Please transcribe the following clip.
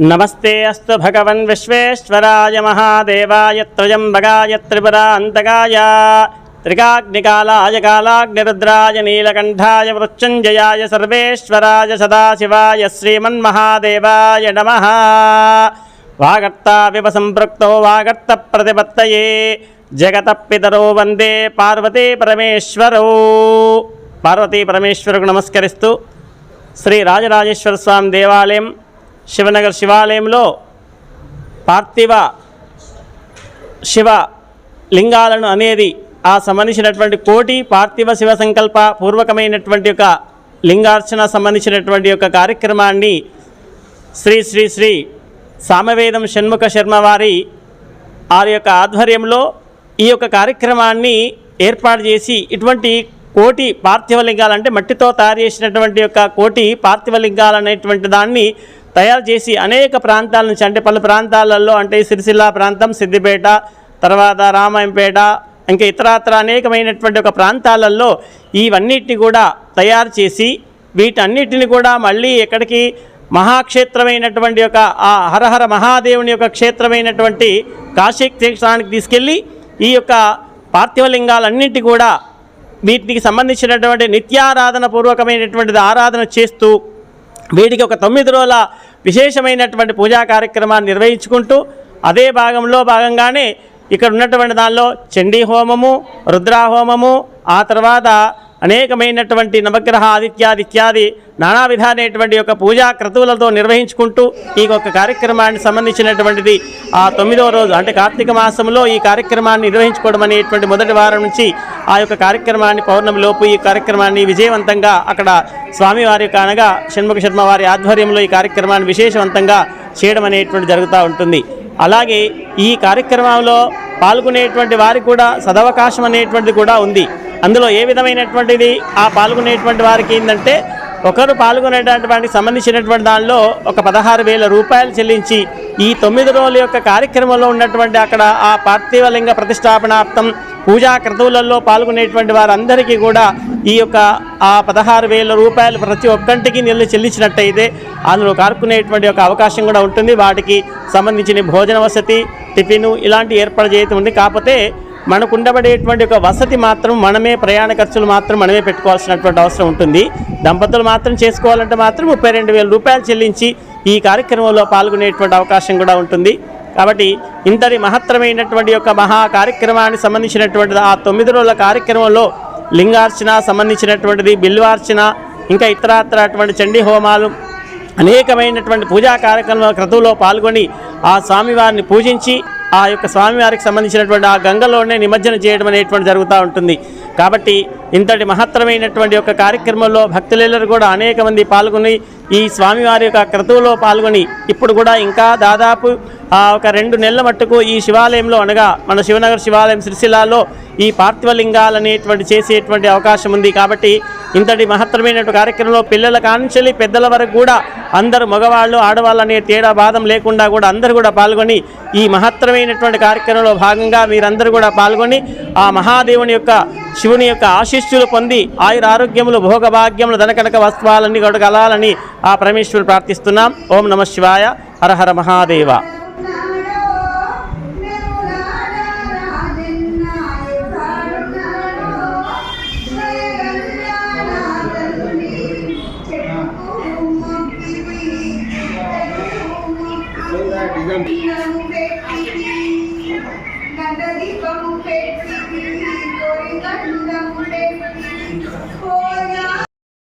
నమస్తే అస్తు భగవన్ విశ్వేశ్వరాయ మహాదేవాయ త్రయంబగాయ త్రిపురాంతకాయ త్రికాగ్నికాలాయ కాలాగ్నిరుద్రాయ నీలకంఠాయ మృత్యుంజయాయ సర్వేశ్వరాయ సదాశివాయ శ్రీమన్మహాదేవాయ నమ. వాగర్తావివ సంపృక్తో వాగర్త ప్రతిపత్తయే జగత పితరో వందే పార్వతీ పరమేశ్వరో. పార్వతీ పరమేశ్వరుకు నమస్కరిస్తూ శ్రీ రాజరాజేశ్వర స్వామి దేవాలయం శివనగర్ శివాలయంలో పార్థివ శివ లింగాలను అనేది ఆ సంబంధించినటువంటి కోటి పార్థివ శివ సంకల్ప పూర్వకమైనటువంటి యొక్క లింగార్చన సంబంధించినటువంటి యొక్క కార్యక్రమాన్ని శ్రీ శ్రీ శ్రీ సామవేదం షణ్ముఖ శర్మ వారి వారి యొక్క ఆధ్వర్యంలో ఈ యొక్క కార్యక్రమాన్ని ఏర్పాటు చేసి ఇటువంటి కోటి పార్థివ లింగాలు అంటే మట్టితో తయారు చేసినటువంటి యొక్క కోటి పార్థివ లింగాలు అనేటువంటి దాన్ని తయారు చేసి అనేక ప్రాంతాల నుంచి అంటే పలు ప్రాంతాలలో అంటే సిరిసిల్ల ప్రాంతం సిద్దిపేట తర్వాత రామాయంపేట ఇంకా ఇతరత్ర అనేకమైనటువంటి ఒక ప్రాంతాలలో ఇవన్నిటిని కూడా తయారు చేసి వీటన్నిటిని కూడా మళ్ళీ ఎక్కడికి మహాక్షేత్రమైనటువంటి యొక్క ఆ హరహర మహాదేవుని యొక్క క్షేత్రమైనటువంటి కాశీ క్షేత్రానికి తీసుకెళ్ళి ఈ యొక్క పార్థివలింగాలన్నింటి కూడా వీటికి సంబంధించినటువంటి నిత్యారాధన పూర్వకమైనటువంటిది ఆరాధన చేస్తూ వీటికి ఒక తొమ్మిది రోజుల విశేషమైనటువంటి పూజా కార్యక్రమాన్ని నిర్వహించుకుంటూ అదే భాగంలో భాగంగానే ఇక్కడ ఉన్నటువంటి దానిలో చండీ హోమము రుద్రాహోమము ఆ తర్వాత అనేకమైనటువంటి నవగ్రహ ఆదిత్యాది ఇత్యాది నానా విధానైనటువంటి యొక్క పూజా క్రతువులతో నిర్వహించుకుంటూ ఈ యొక్క కార్యక్రమానికి సంబంధించినటువంటిది ఆ తొమ్మిదవ రోజు అంటే కార్తీక మాసంలో ఈ కార్యక్రమాన్ని నిర్వహించుకోవడం అనేటువంటి మొదటి వారం నుంచి ఆ యొక్క కార్యక్రమాన్ని పౌర్ణమిలోపు ఈ కార్యక్రమాన్ని విజయవంతంగా అక్కడ స్వామివారి యొక్క అనగా షణ్ముఖ శర్మ వారి ఆధ్వర్యంలో ఈ కార్యక్రమాన్ని విశేషవంతంగా చేయడం అనేటువంటి జరుగుతూ ఉంటుంది. అలాగే ఈ కార్యక్రమంలో పాల్గొనేటువంటి వారికి కూడా సదవకాశం అనేటువంటిది కూడా ఉంది. అందులో ఏ విధమైనటువంటిది ఆ పాల్గొనేటువంటి వారికి ఏంటంటే ఒకరు పాల్గొనేటటువంటి సంబంధించినటువంటి దానిలో ఒక పదహారు వేల రూపాయలు చెల్లించి ఈ తొమ్మిది రోజుల యొక్క కార్యక్రమంలో ఉన్నటువంటి అక్కడ ఆ పార్థివలింగ ప్రతిష్టాపనార్థం పూజా క్రతువులలో పాల్గొనేటువంటి వారందరికీ కూడా ఈ యొక్క ఆ పదహారు వేల రూపాయలు ప్రతి ఒక్కరికి నిల్లు చెల్లించినట్టయితే అందులో కార్కునేటువంటి ఒక అవకాశం కూడా ఉంటుంది. వాటికి సంబంధించిన భోజన వసతి టిఫిను ఇలాంటి ఏర్పాటు చేయటం ఉంది. కాకపోతే మనకు ఉండబడేటువంటి ఒక వసతి మాత్రం మనమే ప్రయాణ ఖర్చులు మాత్రం మనమే పెట్టుకోవాల్సినటువంటి అవసరం ఉంటుంది. దంపతులు మాత్రం చేసుకోవాలంటే మాత్రం ముప్పై రెండు వేల రూపాయలు చెల్లించి ఈ కార్యక్రమంలో పాల్గొనేటువంటి అవకాశం కూడా ఉంటుంది. కాబట్టి ఇంతటి మహత్తరమైనటువంటి యొక్క మహా కార్యక్రమానికి సంబంధించినటువంటి ఆ తొమ్మిది రోజుల కార్యక్రమంలో లింగార్చన సంబంధించినటువంటిది బిల్వార్చన ఇంకా ఇతరత్ర అటువంటి చండీ హోమాలు అనేకమైనటువంటి పూజా కార్యక్రమ క్రతువులో పాల్గొని ఆ స్వామివారిని పూజించి ఆ యొక్క స్వామివారికి సంబంధించినటువంటి ఆ గంగలోనే నిమజ్జనం చేయడం అనేటువంటి జరుగుతూ ఉంటుంది. కాబట్టి ఇంతటి మహత్తరమైనటువంటి యొక్క కార్యక్రమంలో భక్తులెల్లరూ కూడా అనేక మంది పాల్గొని ఈ స్వామివారి యొక్క క్రతువులో పాల్గొని ఇప్పుడు కూడా ఇంకా దాదాపు ఆ ఒక రెండు నెలల మట్టుకు ఈ శివాలయంలో అనగా మన శివనగర్ శివాలయం సిరిసిల్లాలో ఈ పార్థివలింగాలు అనేటువంటి చేసేటువంటి అవకాశం ఉంది. కాబట్టి ఇంతటి మహత్తరమైనటువంటి కార్యక్రమంలో పిల్లల కాంచెలి పెద్దల వరకు కూడా అందరూ మగవాళ్ళు ఆడవాళ్ళు అనే తేడా బాధం లేకుండా కూడా అందరూ కూడా పాల్గొని ఈ మహత్తరమైనటువంటి కార్యక్రమంలో భాగంగా మీరందరూ కూడా పాల్గొని ఆ మహాదేవుని యొక్క శివుని యొక్క ఆశీస్సులు పొంది ఆయుర ఆరోగ్యములు భోగభాగ్యములు ధనకనక వస్త్రాలన్నీ గడగలాలని ఆ పరమేశ్వరుడు ప్రార్థిస్తున్నాం. ఓం నమ శివాయ. హర మహాదేవ. గంధదీపము